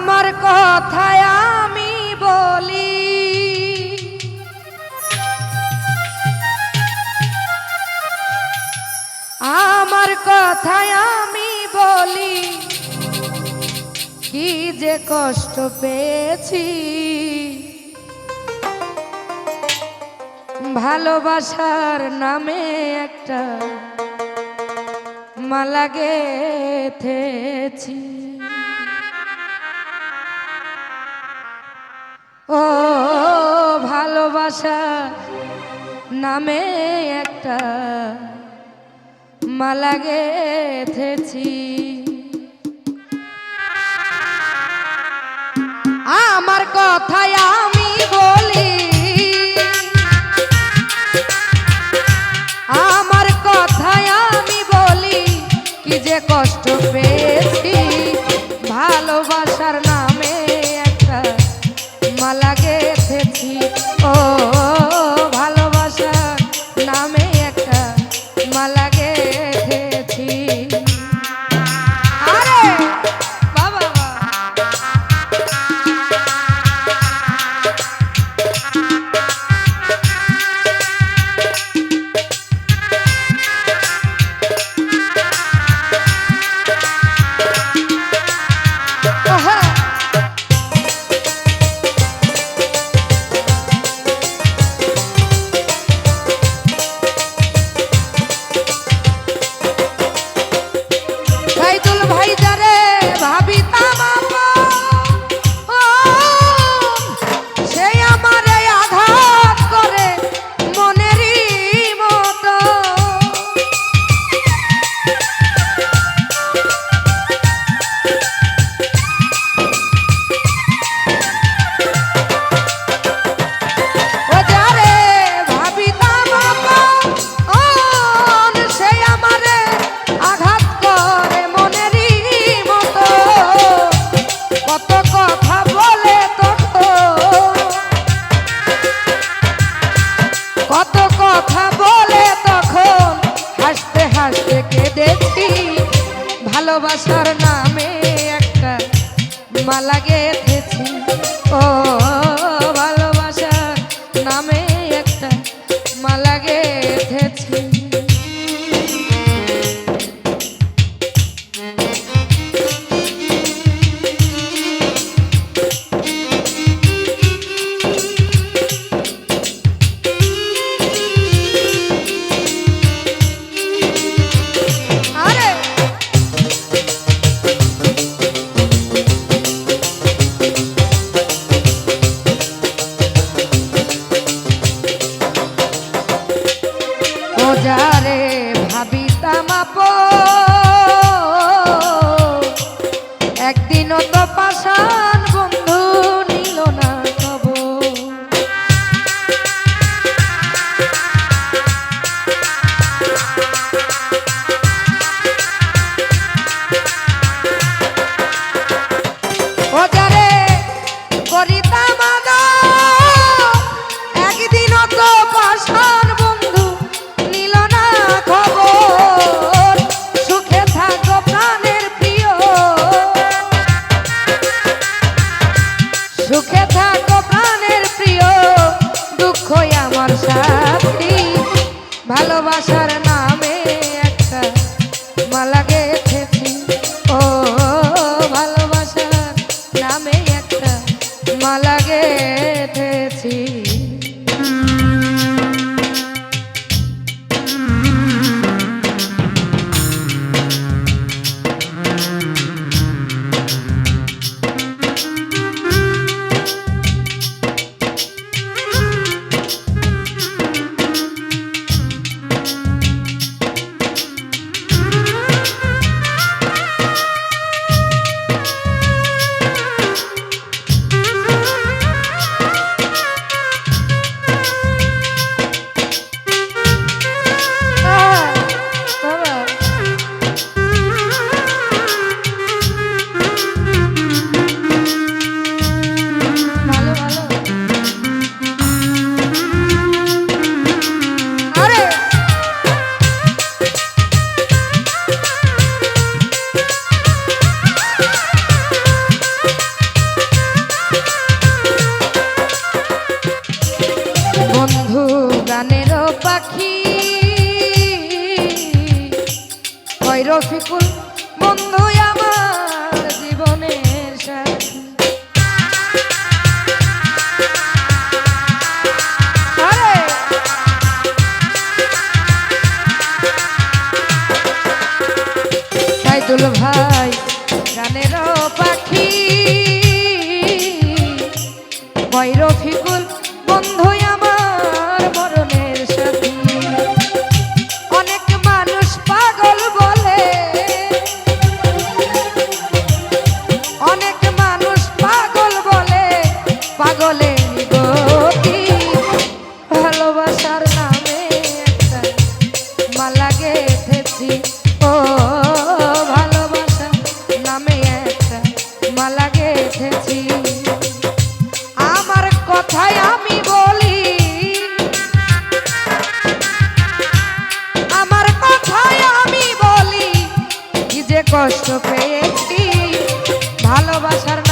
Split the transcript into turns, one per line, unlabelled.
আমার কথায় আমি বলি। আমার কথায় আমি বলি, কি যে কষ্ট পেয়েছি। ভালোবাসার নামে একটা মালা গেথেছি। ও ভালোবাসা নামে একটা মালা গেথেছি। আমার কথায় আমি বলি Oh. কত কথা বলে তখন হাসতে হাসতে কেঁদেছি। ভালোবাসার নামে একটা মালা গেছি ও ভালোবাসার ভালোবাসার রফিকুল বন্ধু আমার জীবনের সাথী। সাইদুল ভাই গানের পাখি। কয় রফিকুল বন্ধু আমার আমার আমি বলি। আমার কথায় আমি বলি। কি কষ্ট পেয়েছি ভালোবাসার